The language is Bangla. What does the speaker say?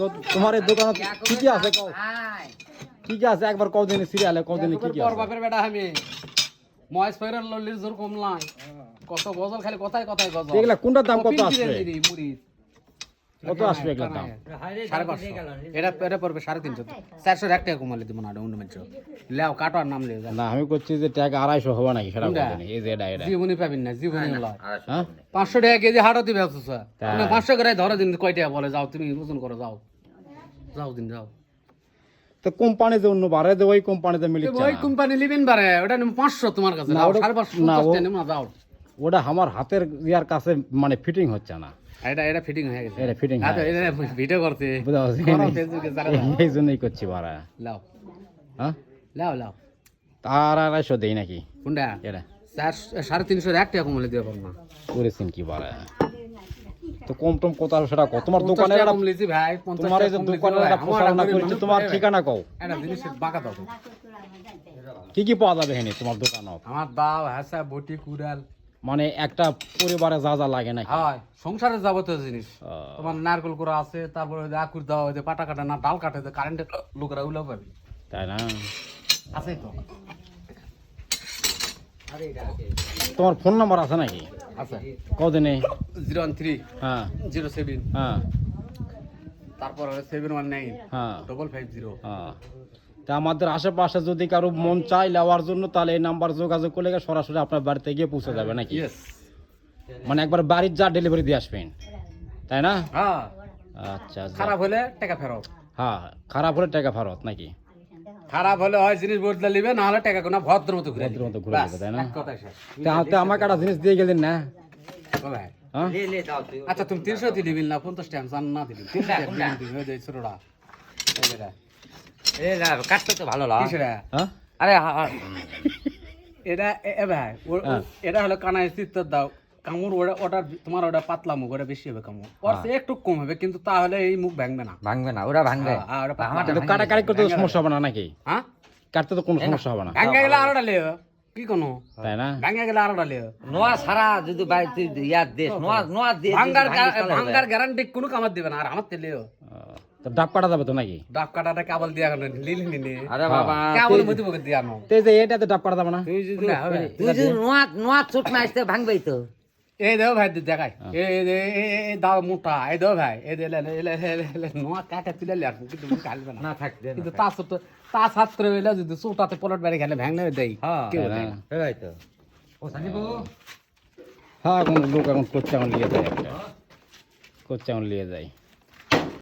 তো তোমার এই দোকানে কি কি আছে কও? কি কি আছে? একবার সিরিয়ালে কি কি তোর আছে? বাপের বেটা আমি। মহেশ ফেরার লল্লির জোর কত গজল খালি কথায় কথায় গজল। এগুলা কোনটার দাম কত আছে। কত আসবে এগুলার দাম? সাড়ে পাঁচশো। এটা এটা পড়বে সাড়ে তিনশো। চারশো এক টাকা কমালে দিব না অন্য মেট্রো লেও কাটো আর নাম লেও না আমি করছি যে টাকা আড়াইশো হবে নাকি সেটা এই যে এটা এটা। জীবনী পাবেন না জীবনী পাঁচশো টাকা কেজি হাটও দিবে অথচ। পাঁচশো করে ধরো দিন কয় টাকা বলে যাও তুমি ওজন করো যাও। যাও দিন যাও। তো কোম্পানিতে অন্য বারে যে ওই কোম্পানিতে ওই কোম্পানি লিবেন ওটা পাঁচশো তোমার কাছে ওটা- সাড়ে পাঁচশো না যাও। ওটা আমার হাতের ইয়ার কাছে মানে ফিটিং হচ্ছে না। এটা এটা ফিটিং হয়ে গেছে। এটা fitting হ্যাঁ তো, এটা ভিডিও করতে। বুঝা ফেসবুকে যারা এই জন্যই করছি লাও। হ্যাঁ? লাও লাও। তার আড়াইশো দেই নাকি? কোনটা? এটা। চার সাড়ে তিনশো এক টাকা কমলে দিয়ে না করেছেন কি বারা তো কম টম কত সেটা কত তোমার দোকানে ভাই তোমার এই একটা প্রচারণা গরিব তোমার ঠিকানা কও। একটা জিনিস বাঁকা দাও। কি কি পাওয়া যাবে এখানে তোমার দোকানত আমার দাও হাসা বটি কুড়াল। মানে একটা পরিবারে যা যা লাগে নাকি? হয় সংসারে যাবতীয় জিনিস। তোমার নারকেল করা আছে তারপরে ওই যে আকুর দাও ওই যে পাটা কাটা না ডাল কাটে যে কারেন্টের লোকরা ওগুলো পাবি তাই না? আছে তো। তোমার ফোন নাম্বার আছে নাকি? আছে। কদিনে? Zero one three. হ্যাঁ। Zero seven. হ্যাঁ। তারপর সেভেন ওয়ান নাইন। হ্যাঁ। Double five zero. হ্যাঁ। তা আমাদের আশেপাশে যদি কারও মন চাই নেওয়ার জন্য তাহলে এই নাম্বার যোগাযোগ করলে সরাসরি আপনার বাড়িতে গিয়ে পৌঁছে যাবে নাকি? মানে একবার বাড়ির যা ডেলিভারি দিয়ে আসবেন। তাই না? হ্যাঁ। আচ্ছা। খারাপ হলে টাকা ফেরত। হ্যাঁ খারাপ হলে টাকা ফেরত নাকি? খারাপ হলে হয় জিনিস বদলে নিবে না হলে টাকা কোনো ভদ্র মতো ঘুরে ভদ্র মতো ঘুরে নেবে, তাই না? তাহলে আমাকে একটা জিনিস দিয়ে গেলেন না? হ্যাঁ? আচ্ছা তুমি তিনশো দিয়ে দিবিল না পঞ্চাশ টাকা না দিবি তিনশো যে ছোটটা এই যেটা। কাটতে তো ভালো লাগে কিসেরা? হ্যাঁ? আরে হা- হা- এটা এ- এ ভাই ও- ও- হ্যাঁ। এটা হলো কানায় চিত্তর দাও। কামড় ওটা ওটা তোমার ওটা পাতলা মুখ ওটা বেশি হবে কামড়। ওর হ্যাঁ। একটু কম হবে কিন্তু তাহলে এই মুখ ভাঙবে না। ভাঙবে না ওরা ভাঙবে। হ্যাঁ, হ্যাঁ, ওটা পাতলা। আমারটা কিন্তু কাটাকাটি করতে সমস্যা হবে না নাকি? হ্যাঁ? কাটতে তো কোনো সমস্যা হবে না। ভাঙ্গা গেলে আরোটা লিও কি কোনো? তাই না? ভাঙ্গা গেলে আরোটা লিও। নোয়া সারা যদি বাই ইয়ার দেশ নোয়া নোয়া দিয়ে ভাঙ্গার ভাঙ্গার গ্যারান্টি কোনো কামার দিবে না আর আমার তেলেও ডাব কাটা যাবে তো নাকি? ডাব কাটাটা কেবল দিয়া গেল লিলি নিলি আরে বাবা কেবল মধ্যে মুখে দিয়া নো। তো যে ডাব কাটা যাবে না? তুই যদি না, হবে। তুই যদি নোয়া নোয়া চোট না আসতে ভাঙবেই তো। এই দেও ভাই দেখাই। এই এই- এই দাও মোটা এই দেও ভাই। এই দে লে লে লে লে লে নোয়া কাটা তুলে লে কিন্তু মুখ কালবে না। না থাকবে কিন্তু তা সত্য তা ছাত্র হইলে যদি পলট বাড়ি খেলে দেয়। হ্যাঁ? না। এবাই তো। ও হ্যাঁ লোক এখন নিয়ে যায়। নিয়ে যায়।